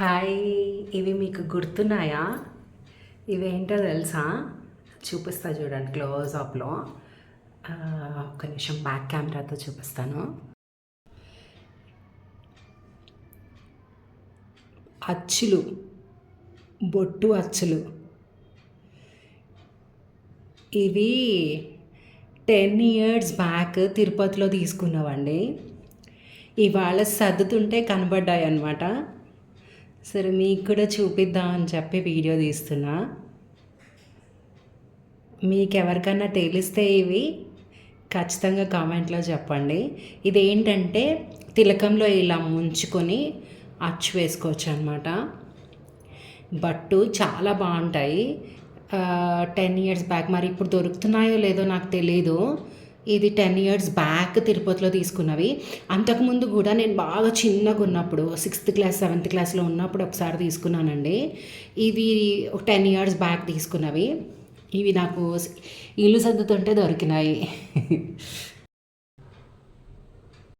Hi ఇవి మీకు గుర్తున్నాయా? ఇవేంటో తెలుసా? చూపిస్తా చూడండి క్లోజ్ అప్లో. ఒక నిమిషం బ్యాక్ కెమెరాతో చూపిస్తాను. అచ్చులు బొట్టు అచ్చులు. ఇవి టెన్ ఇయర్స్ బ్యాక్ తిరుపతిలో తీసుకున్నామండి ఇవాళ సర్దుతుంటే కనబడ్డాయి అన్నమాట సరే మీకు కూడా చూపిద్దాం అని చెప్పి వీడియో తీస్తున్నా. మీకు ఎవరికన్నా తెలిస్తే ఇవి ఖచ్చితంగా కామెంట్లో చెప్పండి. ఇది ఏంటంటే తిలకంలో ఇలా ముంచుకొని అచ్చు వేసుకోవచ్చు అనమాట బట్టు చాలా బాగుంటాయి. టెన్ ఇయర్స్ బ్యాక్ మరి ఇప్పుడు దొరుకుతున్నాయో లేదో నాకు తెలీదు. ఇది టెన్ ఇయర్స్ బ్యాక్ తిరుపతిలో తీసుకున్నవి. అంతకుముందు కూడా నేను బాగా చిన్నగా ఉన్నప్పుడు సిక్స్త్ క్లాస్ సెవెంత్ క్లాస్లో ఉన్నప్పుడు ఒకసారి తీసుకున్నానండి. ఇవి టెన్ ఇయర్స్ బ్యాక్ తీసుకున్నవి. ఇవి నాకు ఇల్లు సర్దుతుంటే దొరికినాయి.